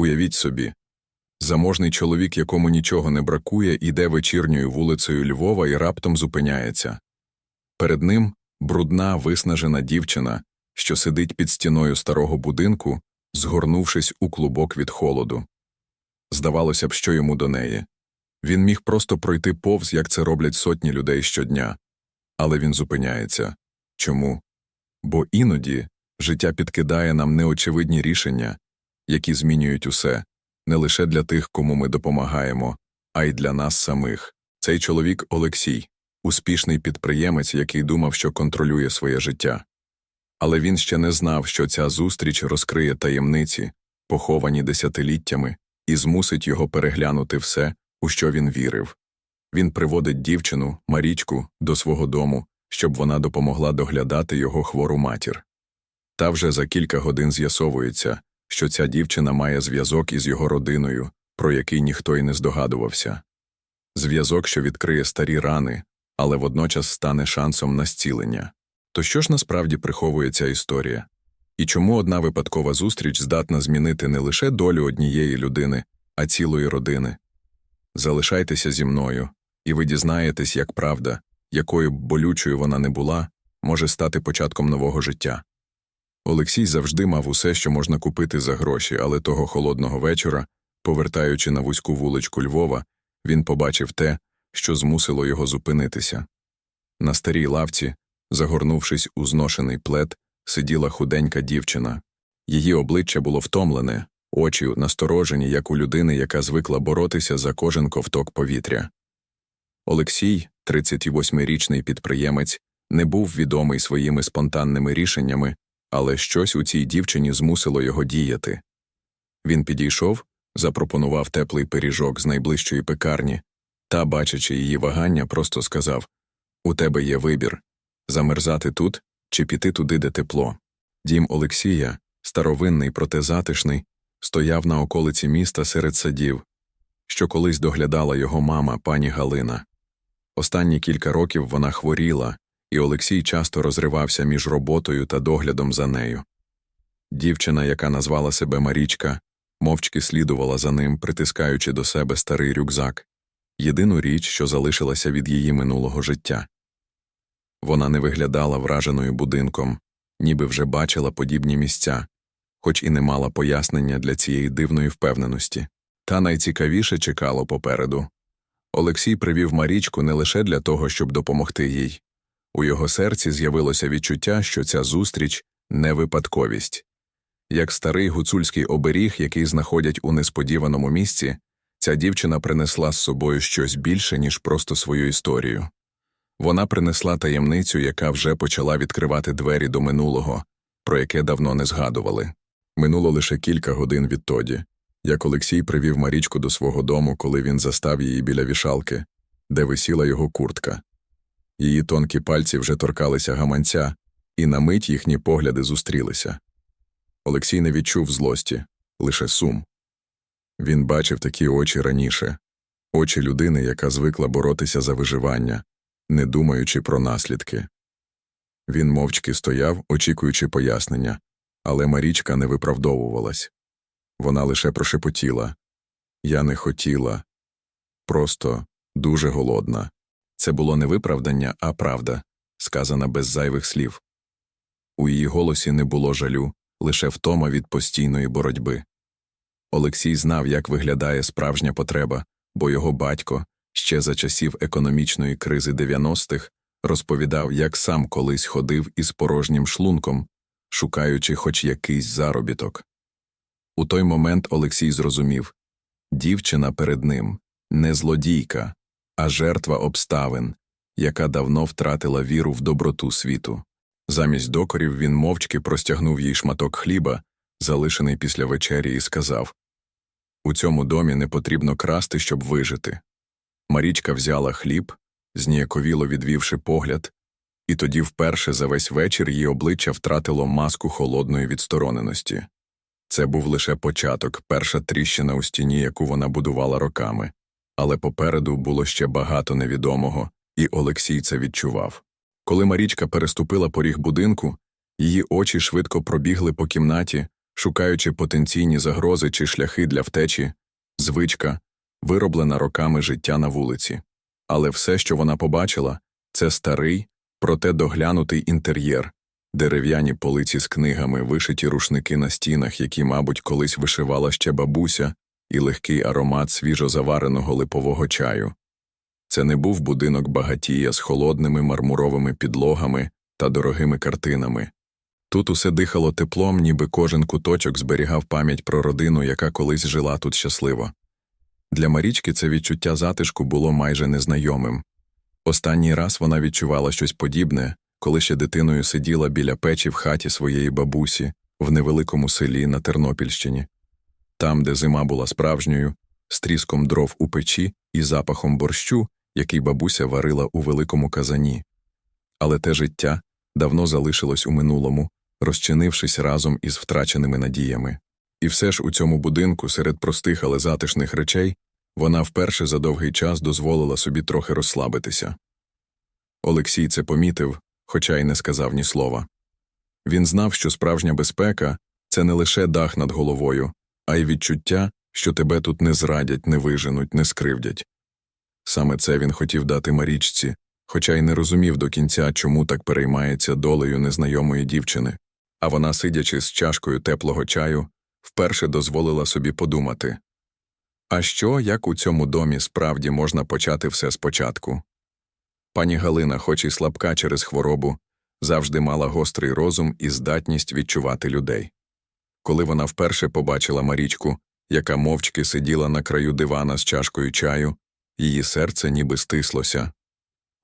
Уявіть собі, заможний чоловік, якому нічого не бракує, іде вечірньою вулицею Львова і раптом зупиняється. Перед ним брудна, виснажена дівчина, що сидить під стіною старого будинку, згорнувшись у клубок від холоду. Здавалося б, що йому до неї. Він міг просто пройти повз, як це роблять сотні людей щодня. Але він зупиняється. Чому? Бо іноді життя підкидає нам неочевидні рішення, які змінюють усе, не лише для тих, кому ми допомагаємо, а й для нас самих. Цей чоловік Олексій, успішний підприємець, який думав, що контролює своє життя. Але він ще не знав, що ця зустріч розкриє таємниці, поховані десятиліттями, і змусить його переглянути все, у що він вірив. Він приводить дівчину, Марічку, до свого дому, щоб вона допомогла доглядати його хвору матір. Та вже за кілька годин з'ясовується, що ця дівчина має зв'язок із його родиною, про який ніхто й не здогадувався. Зв'язок, що відкриє старі рани, але водночас стане шансом на зцілення. То що ж насправді приховує ця історія? І чому одна випадкова зустріч здатна змінити не лише долю однієї людини, а цілої родини? Залишайтеся зі мною, і ви дізнаєтесь, як правда, якою б болючою вона не була, може стати початком нового життя. Олексій завжди мав усе, що можна купити за гроші, але того холодного вечора, повертаючи на вузьку вуличку Львова, він побачив те, що змусило його зупинитися. На старій лавці, загорнувшись у зношений плед, сиділа худенька дівчина. Її обличчя було втомлене, очі насторожені, як у людини, яка звикла боротися за кожен ковток повітря. Олексій, 38-річний підприємець, не був відомий своїми спонтанними рішеннями, але щось у цій дівчині змусило його діяти. Він підійшов, запропонував теплий пиріжок з найближчої пекарні, та, бачачи її вагання, просто сказав У тебе є вибір замерзати тут чи піти туди, де тепло. Дім Олексія, старовинний, проте затишний, стояв на околиці міста серед садів, що колись доглядала його мама, пані Галина. Останні кілька років вона хворіла, і Олексій часто розривався між роботою та доглядом за нею. Дівчина, яка назвала себе Марічка, мовчки слідувала за ним, притискаючи до себе старий рюкзак, єдину річ, що залишилася від її минулого життя. Вона не виглядала враженою будинком, ніби вже бачила подібні місця, хоч і не мала пояснення для цієї дивної впевненості. Та найцікавіше чекало попереду. Олексій привів Марічку не лише для того, щоб допомогти їй. У його серці з'явилося відчуття, що ця зустріч не випадковість. Як старий гуцульський оберіг, який знаходять у несподіваному місці, ця дівчина принесла з собою щось більше, ніж просто свою історію. Вона принесла таємницю, яка вже почала відкривати двері до минулого, про яке давно не згадували. Минуло лише кілька годин відтоді, як Олексій привів Марічку до свого дому, коли він застав її біля вішалки, де висіла його куртка. Її тонкі пальці вже торкалися гаманця, і на мить їхні погляди зустрілися. Олексій не відчув злості, лише сум. Він бачив такі очі раніше очі людини, яка звикла боротися за виживання, не думаючи про наслідки. Він мовчки стояв, очікуючи пояснення, але Марічка не виправдовувалась. Вона лише прошепотіла Я не хотіла, просто дуже голодна. Це було не виправдання, а правда, сказана без зайвих слів. У її голосі не було жалю, лише втома від постійної боротьби. Олексій знав, як виглядає справжня потреба, бо його батько, ще за часів економічної кризи 90-х, розповідав, як сам колись ходив із порожнім шлунком, шукаючи хоч якийсь заробіток. У той момент Олексій зрозумів дівчина перед ним не злодійка, а жертва обставин, яка давно втратила віру в доброту світу. Замість докорів він мовчки простягнув їй шматок хліба, залишений після вечері, і сказав У цьому домі не потрібно красти, щоб вижити. Марічка взяла хліб, зніяковіло відвівши погляд, і тоді вперше за весь вечір її обличчя втратило маску холодної відстороненості. Це був лише початок, перша тріщина у стіні, яку вона будувала роками, але попереду було ще багато невідомого, і Олексій це відчував. Коли Марічка переступила поріг будинку, її очі швидко пробігли по кімнаті, шукаючи потенційні загрози чи шляхи для втечі, звичка, вироблена роками життя на вулиці. Але все, що вона побачила, це старий, проте доглянутий інтер'єр, дерев'яні полиці з книгами, вишиті рушники на стінах, які, мабуть, колись вишивала ще бабуся, і легкий аромат свіжозавареного липового чаю. Це не був будинок багатія з холодними мармуровими підлогами та дорогими картинами. Тут усе дихало теплом, ніби кожен куточок зберігав пам'ять про родину, яка колись жила тут щасливо. Для Марічки це відчуття затишку було майже незнайомим. Останній раз вона відчувала щось подібне, коли ще дитиною сиділа біля печі в хаті своєї бабусі в невеликому селі на Тернопільщині, там, де зима була справжньою, з тріском дров у печі і запахом борщу, який бабуся варила у великому казані. Але те життя давно залишилось у минулому, розчинившись разом із втраченими надіями. І все ж у цьому будинку, серед простих, але затишних речей, вона вперше за довгий час дозволила собі трохи розслабитися. Олексій це помітив, хоча й не сказав ні слова. Він знав, що справжня безпека це не лише дах над головою, а й відчуття, що тебе тут не зрадять, не виженуть, не скривдять. Саме це він хотів дати Марічці, хоча й не розумів до кінця, чому так переймається долею незнайомої дівчини, а вона, сидячи з чашкою теплого чаю, вперше дозволила собі подумати а що, як у цьому домі справді можна почати все спочатку? Пані Галина, хоч і слабка через хворобу, завжди мала гострий розум і здатність відчувати людей. Коли вона вперше побачила Марічку, яка мовчки сиділа на краю дивана з чашкою чаю, її серце ніби стислося.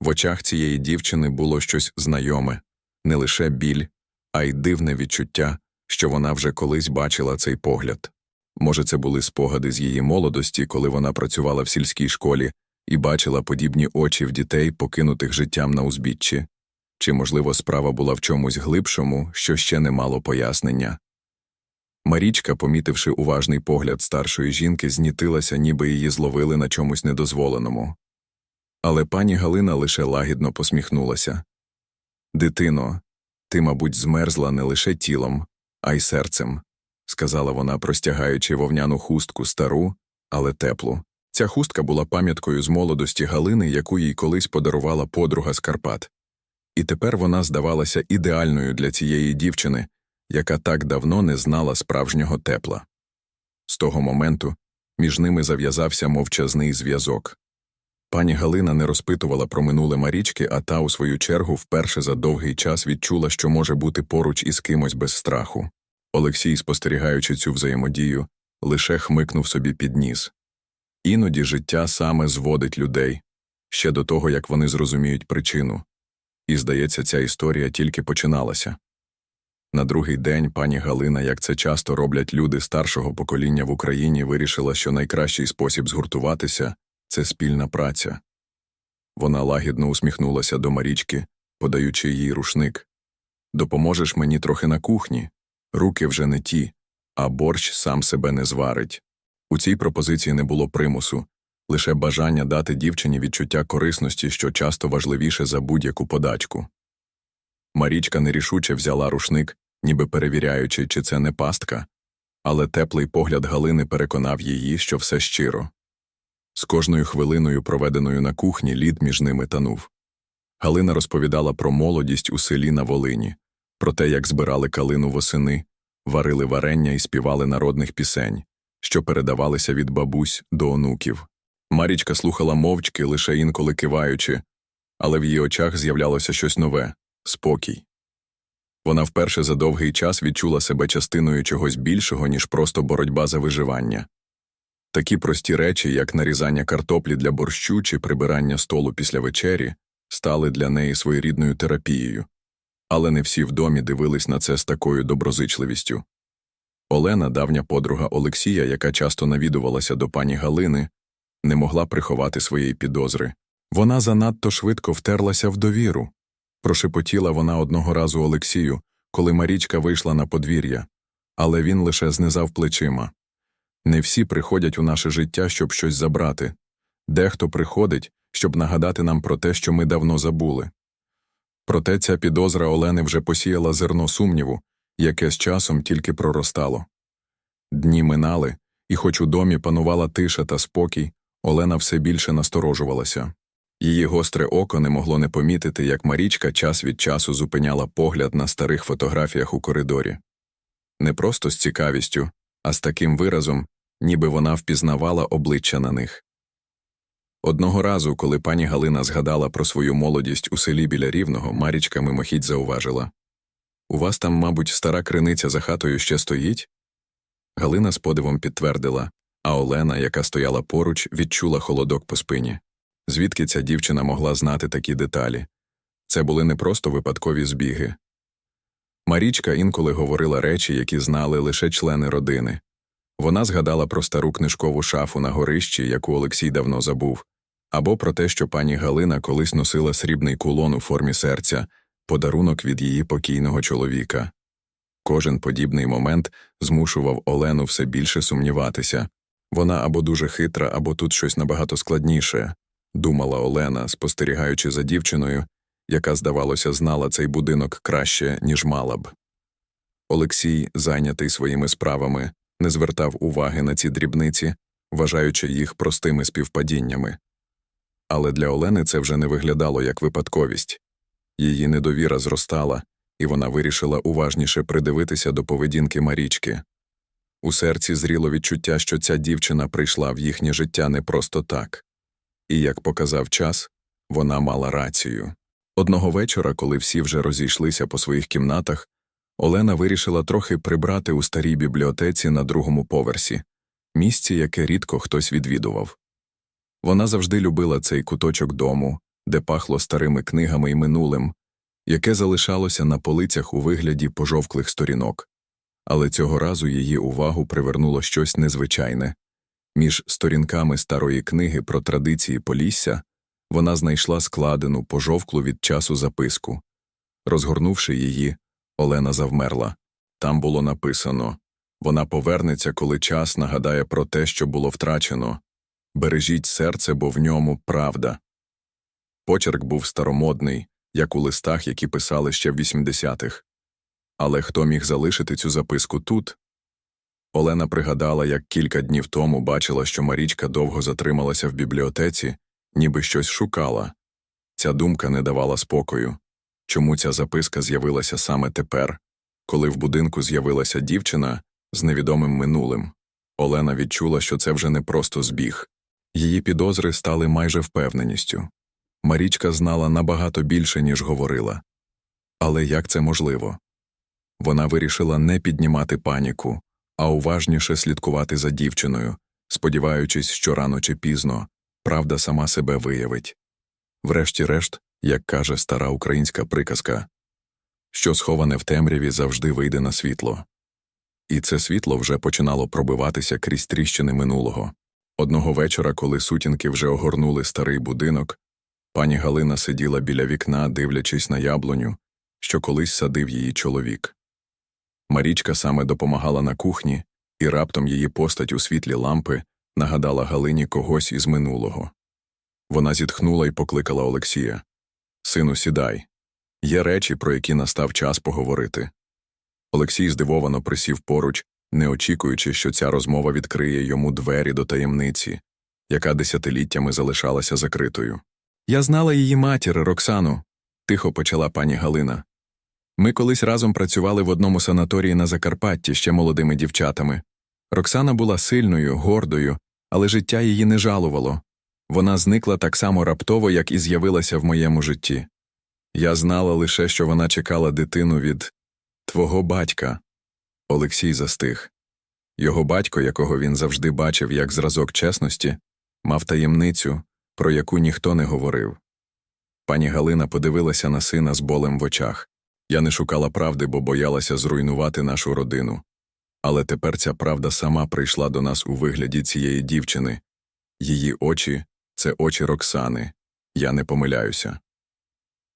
В очах цієї дівчини було щось знайоме, не лише біль, а й дивне відчуття, що вона вже колись бачила цей погляд. Може, це були спогади з її молодості, коли вона працювала в сільській школі і бачила подібні очі в дітей, покинутих життям на узбіччі, чи, можливо, справа була в чомусь глибшому, що ще не мало пояснення. Марічка, помітивши уважний погляд старшої жінки, знітилася, ніби її зловили на чомусь недозволеному. Але пані Галина лише лагідно посміхнулася. Дитино, ти, мабуть, змерзла не лише тілом, а й серцем, сказала вона, простягаючи вовняну хустку стару, але теплу. Ця хустка була пам'яткою з молодості Галини, яку їй колись подарувала подруга з Карпат. І тепер вона здавалася ідеальною для цієї дівчини, яка так давно не знала справжнього тепла. З того моменту між ними зав'язався мовчазний зв'язок. Пані Галина не розпитувала про минуле Марічки, а та, у свою чергу, вперше за довгий час відчула, що може бути поруч із кимось без страху. Олексій, спостерігаючи цю взаємодію, лише хмикнув собі під ніс. Іноді життя саме зводить людей ще до того, як вони зрозуміють причину. І, здається, ця історія тільки починалася. На другий день пані Галина, як це часто роблять люди старшого покоління в Україні, вирішила, що найкращий спосіб згуртуватися це спільна праця. Вона лагідно усміхнулася до Марічки, подаючи їй рушник. Допоможеш мені трохи на кухні, руки вже не ті, а борщ сам себе не зварить. У цій пропозиції не було примусу, лише бажання дати дівчині відчуття корисності, що часто важливіше за будь-яку подачку. Марічка нерішуче взяла рушник, ніби перевіряючи, чи це не пастка, але теплий погляд Галини переконав її, що все щиро. З кожною хвилиною, проведеною на кухні, лід між ними танув. Галина розповідала про молодість у селі на Волині, про те, як збирали калину восени, варили варення і співали народних пісень, що передавалися від бабусь до онуків. Марічка слухала мовчки, лише інколи киваючи, але в її очах з'являлося щось нове спокій. Вона вперше за довгий час відчула себе частиною чогось більшого, ніж просто боротьба за виживання. Такі прості речі, як нарізання картоплі для борщу чи прибирання столу після вечері, стали для неї своєрідною терапією, але не всі в домі дивились на це з такою доброзичливістю. Олена, давня подруга Олексія, яка часто навідувалася до пані Галини, не могла приховати своєї підозри. Вона занадто швидко втерлася в довіру. Прошепотіла вона одного разу Олексію, коли Марічка вийшла на подвір'я, але він лише знизав плечима. Не всі приходять у наше життя, щоб щось забрати. Дехто приходить, щоб нагадати нам про те, що ми давно забули. Проте ця підозра Олени вже посіяла зерно сумніву, яке з часом тільки проростало. Дні минали, і хоч у домі панувала тиша та спокій, Олена все більше насторожувалася. Її гостре око не могло не помітити, як Марічка час від часу зупиняла погляд на старих фотографіях у коридорі. Не просто з цікавістю, а з таким виразом, ніби вона впізнавала обличчя на них. Одного разу, коли пані Галина згадала про свою молодість у селі біля Рівного, Марічка мимохідь зауважила У вас там, мабуть, стара криниця за хатою ще стоїть? Галина з подивом підтвердила, а Олена, яка стояла поруч, відчула холодок по спині. Звідки ця дівчина могла знати такі деталі? Це були не просто випадкові збіги. Марічка інколи говорила речі, які знали лише члени родини. Вона згадала про стару книжкову шафу на горищі, яку Олексій давно забув, або про те, що пані Галина колись носила срібний кулон у формі серця, подарунок від її покійного чоловіка. Кожен подібний момент змушував Олену все більше сумніватися. Вона або дуже хитра, або тут щось набагато складніше, думала Олена, спостерігаючи за дівчиною, яка, здавалося, знала цей будинок краще, ніж мала б. Олексій, зайнятий своїми справами, не звертав уваги на ці дрібниці, вважаючи їх простими співпадіннями. Але для Олени це вже не виглядало як випадковість. Її недовіра зростала, і вона вирішила уважніше придивитися до поведінки Марічки. У серці зріло відчуття, що ця дівчина прийшла в їхнє життя не просто так. І, як показав час, вона мала рацію. Одного вечора, коли всі вже розійшлися по своїх кімнатах, Олена вирішила трохи прибрати у старій бібліотеці на другому поверсі, місці, яке рідко хтось відвідував. Вона завжди любила цей куточок дому, де пахло старими книгами і минулим, яке залишалося на полицях у вигляді пожовклих сторінок. Але цього разу її увагу привернуло щось незвичайне. Між сторінками старої книги про традиції Полісся вона знайшла складену, пожовклу від часу записку. Розгорнувши її, Олена завмерла. Там було написано вона повернеться, коли час нагадає про те, що було втрачено. Бережіть серце, бо в ньому правда. Почерк був старомодний, як у листах, які писали ще в 80-х. Але хто міг залишити цю записку тут? Олена пригадала, як кілька днів тому бачила, що Марічка довго затрималася в бібліотеці, ніби щось шукала. Ця думка не давала спокою. Чому ця записка з'явилася саме тепер, коли в будинку з'явилася дівчина з невідомим минулим? Олена відчула, що це вже не просто збіг. Її підозри стали майже впевненістю. Марічка знала набагато більше, ніж говорила. Але як це можливо? Вона вирішила не піднімати паніку, а уважніше слідкувати за дівчиною, сподіваючись, що рано чи пізно правда сама себе виявить. Врешті-решт, як каже стара українська приказка, що сховане в темряві завжди вийде на світло. І це світло вже починало пробиватися крізь тріщини минулого. Одного вечора, коли сутінки вже огорнули старий будинок, пані Галина сиділа біля вікна, дивлячись на яблуню, що колись садив її чоловік. Марічка саме допомагала на кухні, і раптом її постать у світлі лампи нагадала Галині когось із минулого. Вона зітхнула і покликала Олексія Сину, сідай. Є речі, про які настав час поговорити. Олексій здивовано присів поруч, не очікуючи, що ця розмова відкриє йому двері до таємниці, яка десятиліттями залишалася закритою. Я знала її матір, Роксану, тихо почала пані Галина. Ми колись разом працювали в одному санаторії на Закарпатті ще молодими дівчатами. Роксана була сильною, гордою, але життя її не жалувало. Вона зникла так само раптово, як і з'явилася в моєму житті. Я знала лише, що вона чекала дитину від твого батька. Олексій застиг. Його батько, якого він завжди бачив як зразок чесності, мав таємницю, про яку ніхто не говорив. Пані Галина подивилася на сина з болем в очах. Я не шукала правди, бо боялася зруйнувати нашу родину. Але тепер ця правда сама прийшла до нас у вигляді цієї дівчини. Її очі це очі Роксани. Я не помиляюся.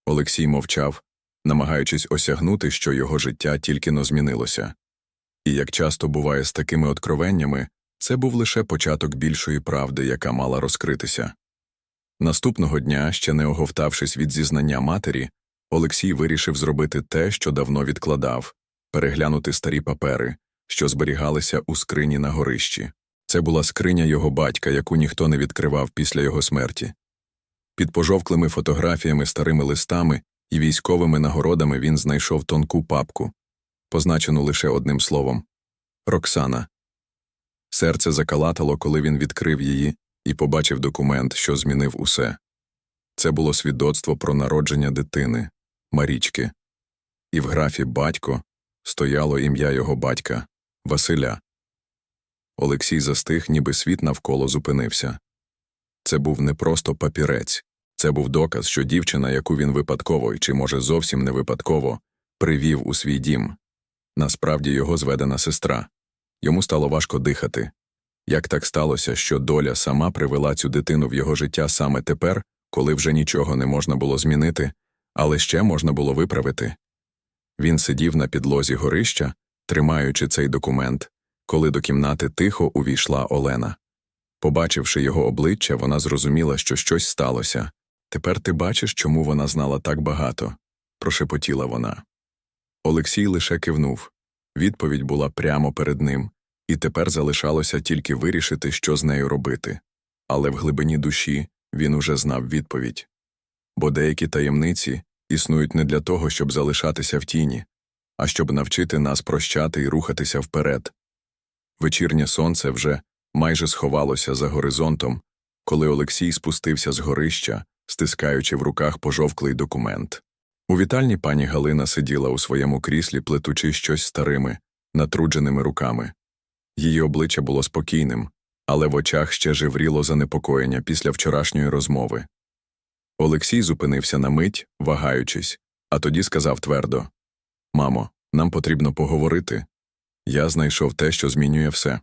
Олексій мовчав, намагаючись осягнути, що його життя тільки но змінилося. І як часто буває з такими откровеннями, це був лише початок більшої правди, яка мала розкритися. Наступного дня, ще не оговтавшись від зізнання матері, Олексій вирішив зробити те, що давно відкладав переглянути старі папери, що зберігалися у скрині на горищі. Це була скриня його батька, яку ніхто не відкривав після його смерті. Під пожовклими фотографіями, старими листами і військовими нагородами він знайшов тонку папку, позначену лише одним словом Роксана. Серце закалатало, коли він відкрив її і побачив документ, що змінив усе. Це було свідоцтво про народження дитини, Марічки. І в графі батько стояло ім'я його батька Василя. Олексій застиг, ніби світ навколо зупинився. Це був не просто папірець, це був доказ, що дівчина, яку він випадково, чи, може, зовсім не випадково, привів у свій дім. Насправді його зведена сестра. Йому стало важко дихати. Як так сталося, що доля сама привела цю дитину в його життя саме тепер, коли вже нічого не можна було змінити, але ще можна було виправити? Він сидів на підлозі горища, тримаючи цей документ, коли до кімнати тихо увійшла Олена. Побачивши його обличчя, вона зрозуміла, що щось сталося. Тепер ти бачиш, чому вона знала так багато, прошепотіла вона. Олексій лише кивнув. Відповідь була прямо перед ним, і тепер залишалося тільки вирішити, що з нею робити. Але в глибині душі він уже знав відповідь. Бо деякі таємниці існують не для того, щоб залишатися в тіні, а щоб навчити нас прощати і рухатися вперед. Вечірнє сонце вже майже сховалося за горизонтом, коли Олексій спустився з горища, стискаючи в руках пожовклий документ. У вітальні пані Галина сиділа у своєму кріслі, плетучи щось старими, натрудженими руками. Її обличчя було спокійним, але в очах ще живріло занепокоєння після вчорашньої розмови. Олексій зупинився на мить, вагаючись, а тоді сказав твердо Мамо, нам потрібно поговорити. Я знайшов те, що змінює все.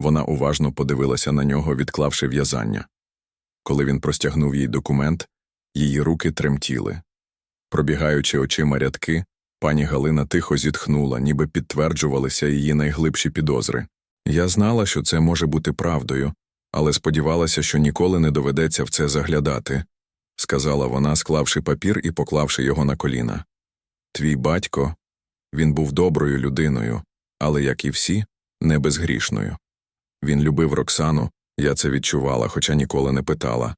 Вона уважно подивилася на нього, відклавши в'язання. Коли він простягнув їй документ, її руки тремтіли. Пробігаючи очима рядки, пані Галина тихо зітхнула, ніби підтверджувалися її найглибші підозри. Я знала, що це може бути правдою, але сподівалася, що ніколи не доведеться в це заглядати, сказала вона, склавши папір і поклавши його на коліна. Твій батько, він був доброю людиною, але, як і всі, не безгрішною. Він любив Роксану, я це відчувала, хоча ніколи не питала.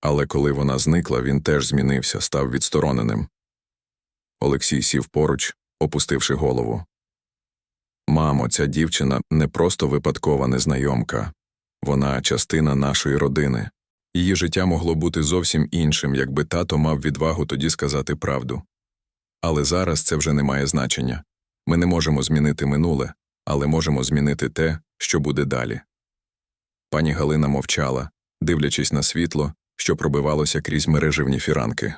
Але коли вона зникла, він теж змінився, став відстороненим. Олексій сів поруч, опустивши голову. Мамо, ця дівчина не просто випадкова незнайомка, вона частина нашої родини. Її життя могло бути зовсім іншим, якби тато мав відвагу тоді сказати правду. Але зараз це вже не має значення. Ми не можемо змінити минуле, але можемо змінити те, що буде далі. Пані Галина мовчала, дивлячись на світло, що пробивалося крізь мереживні фіранки.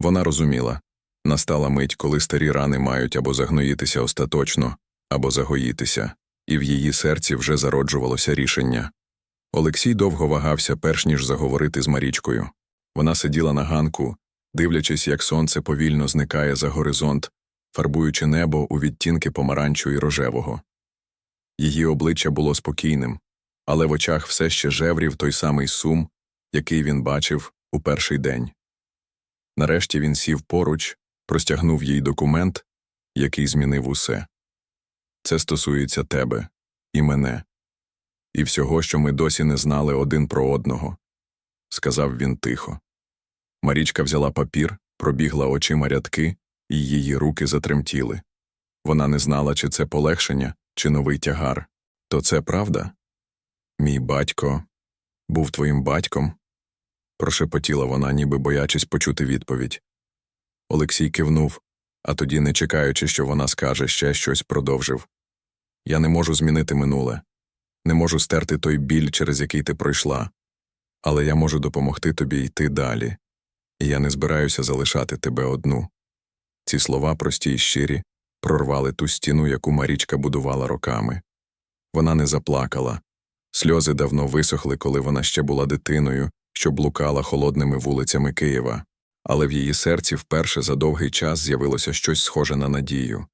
Вона розуміла настала мить, коли старі рани мають або загноїтися остаточно, або загоїтися, і в її серці вже зароджувалося рішення. Олексій довго вагався, перш ніж заговорити з Марічкою. Вона сиділа на ганку, дивлячись, як сонце повільно зникає за горизонт, фарбуючи небо у відтінки помаранчу і рожевого. Її обличчя було спокійним, але в очах все ще жеврів той самий сум, який він бачив у перший день. Нарешті він сів поруч, простягнув їй документ, який змінив усе. Це стосується тебе і мене, і всього, що ми досі не знали один про одного, сказав він тихо. Марічка взяла папір, пробігла очима рядки, і її руки затремтіли. Вона не знала, чи це полегшення, чи новий тягар. То це правда? Мій батько був твоїм батьком? прошепотіла вона, ніби боячись почути відповідь. Олексій кивнув, а тоді, не чекаючи, що вона скаже ще щось, продовжив Я не можу змінити минуле, не можу стерти той біль, через який ти пройшла, але я можу допомогти тобі йти далі, і я не збираюся залишати тебе одну. Ці слова, прості й щирі, прорвали ту стіну, яку Марічка будувала роками. Вона не заплакала. Сльози давно висохли, коли вона ще була дитиною, що блукала холодними вулицями Києва, але в її серці вперше за довгий час з'явилося щось схоже на надію.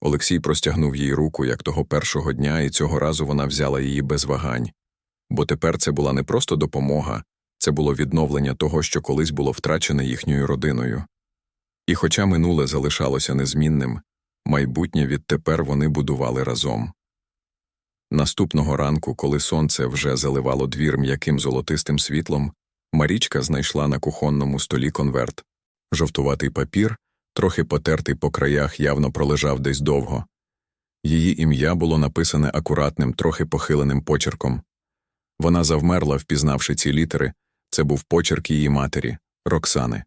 Олексій простягнув їй руку, як того першого дня, і цього разу вона взяла її без вагань. Бо тепер це була не просто допомога, це було відновлення того, що колись було втрачене їхньою родиною. І хоча минуле залишалося незмінним, майбутнє відтепер вони будували разом. Наступного ранку, коли сонце вже заливало двір м'яким золотистим світлом, Марічка знайшла на кухонному столі конверт. Жовтуватий папір, трохи потертий по краях, явно пролежав десь довго. Її ім'я було написане акуратним, трохи похиленим почерком. Вона завмерла, впізнавши ці літери. Це був почерк її матері, Роксани.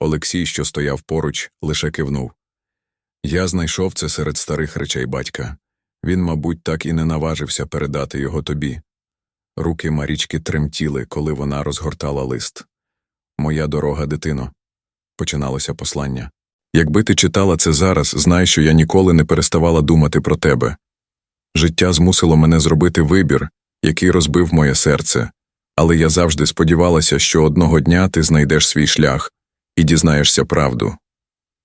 Олексій, що стояв поруч, лише кивнув. Я знайшов це серед старих речей батька. Він, мабуть, так і не наважився передати його тобі. Руки Марічки тремтіли, коли вона розгортала лист. Моя дорога, дитино. Починалося послання. Якби ти читала це зараз, знай, що я ніколи не переставала думати про тебе. Життя змусило мене зробити вибір, який розбив моє серце, але я завжди сподівалася, що одного дня ти знайдеш свій шлях і дізнаєшся правду.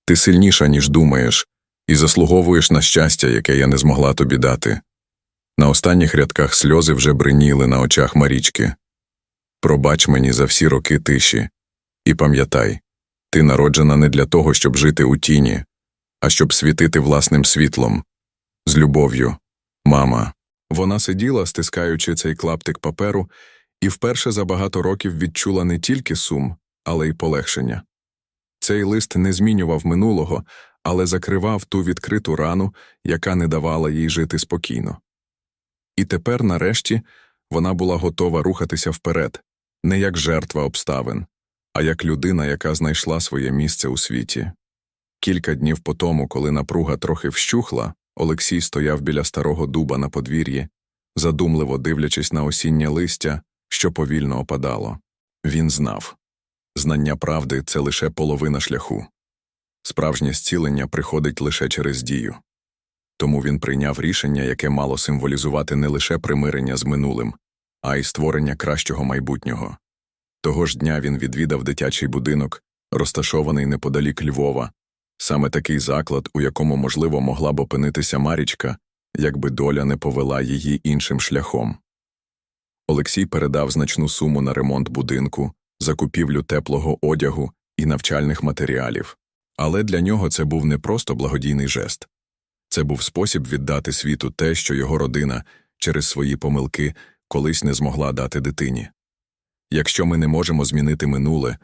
Ти сильніша, ніж думаєш, і заслуговуєш на щастя, яке я не змогла тобі дати. На останніх рядках сльози вже бриніли на очах Марічки. Пробач мені за всі роки тиші. І пам'ятай, ти народжена не для того, щоб жити у тіні, а щоб світити власним світлом. З любов'ю, мама. Вона сиділа, стискаючи цей клаптик паперу, і вперше за багато років відчула не тільки сум, але й полегшення. Цей лист не змінював минулого, але закривав ту відкриту рану, яка не давала їй жити спокійно. І тепер, нарешті, вона була готова рухатися вперед, не як жертва обставин, а як людина, яка знайшла своє місце у світі. Кілька днів по тому, коли напруга трохи вщухла, Олексій стояв біля старого дуба на подвір'ї, задумливо дивлячись на осіннє листя, що повільно опадало. Він знав знання правди це лише половина шляху. Справжнє зцілення приходить лише через дію. Тому він прийняв рішення, яке мало символізувати не лише примирення з минулим, а й створення кращого майбутнього. Того ж дня він відвідав дитячий будинок, розташований неподалік Львова, саме такий заклад, у якому, можливо, могла б опинитися Марічка, якби доля не повела її іншим шляхом. Олексій передав значну суму на ремонт будинку, закупівлю теплого одягу і навчальних матеріалів. Але для нього це був не просто благодійний жест. Це був спосіб віддати світу те, що його родина через свої помилки колись не змогла дати дитині. Якщо ми не можемо змінити минуле,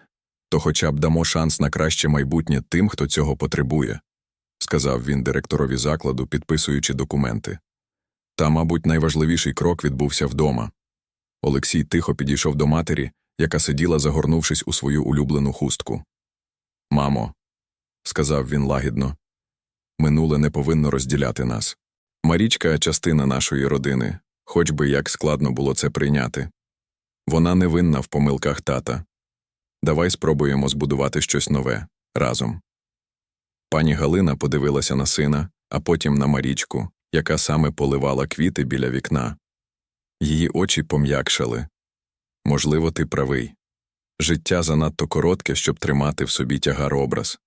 то хоча б дамо шанс на краще майбутнє тим, хто цього потребує, сказав він директорові закладу, підписуючи документи. Та, мабуть, найважливіший крок відбувся вдома. Олексій тихо підійшов до матері, яка сиділа, загорнувшись у свою улюблену хустку. Мамо, сказав він лагідно, минуле не повинно розділяти нас. Марічка частина нашої родини, хоч би як складно було це прийняти. Вона не винна в помилках тата. Давай спробуємо збудувати щось нове разом. Пані Галина подивилася на сина, а потім на Марічку, яка саме поливала квіти біля вікна. Її очі пом'якшали. Можливо, ти правий. Життя занадто коротке, щоб тримати в собі тягар образ.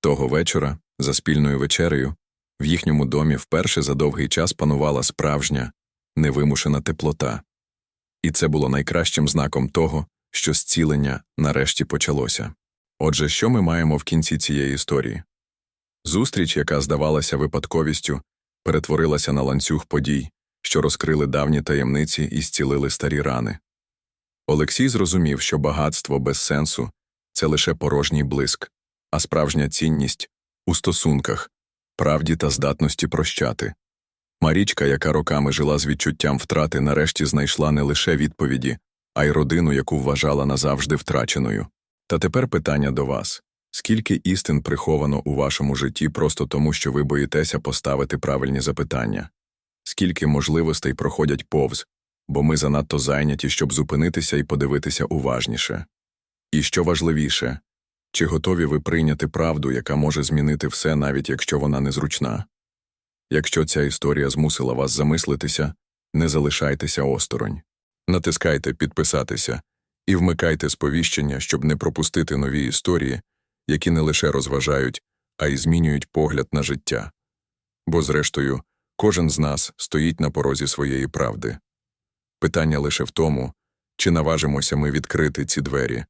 Того вечора, за спільною вечерею, в їхньому домі вперше за довгий час панувала справжня, невимушена теплота. І це було найкращим знаком того, що зцілення нарешті почалося. Отже, що ми маємо в кінці цієї історії? Зустріч, яка здавалася випадковістю, перетворилася на ланцюг подій, що розкрили давні таємниці і зцілили старі рани. Олексій зрозумів, що багатство без сенсу це лише порожній блиск, а справжня цінність у стосунках, правді та здатності прощати. Марічка, яка роками жила з відчуттям втрати, нарешті знайшла не лише відповіді, а й родину, яку вважала назавжди втраченою. Та тепер питання до вас скільки істин приховано у вашому житті просто тому, що ви боїтеся поставити правильні запитання? Скільки можливостей проходять повз, бо ми занадто зайняті, щоб зупинитися і подивитися уважніше? І що важливіше, чи готові ви прийняти правду, яка може змінити все, навіть якщо вона незручна? Якщо ця історія змусила вас замислитися, не залишайтеся осторонь. Натискайте підписатися і вмикайте сповіщення, щоб не пропустити нові історії, які не лише розважають, а й змінюють погляд на життя. Бо, зрештою, кожен з нас стоїть на порозі своєї правди. Питання лише в тому, чи наважимося ми відкрити ці двері,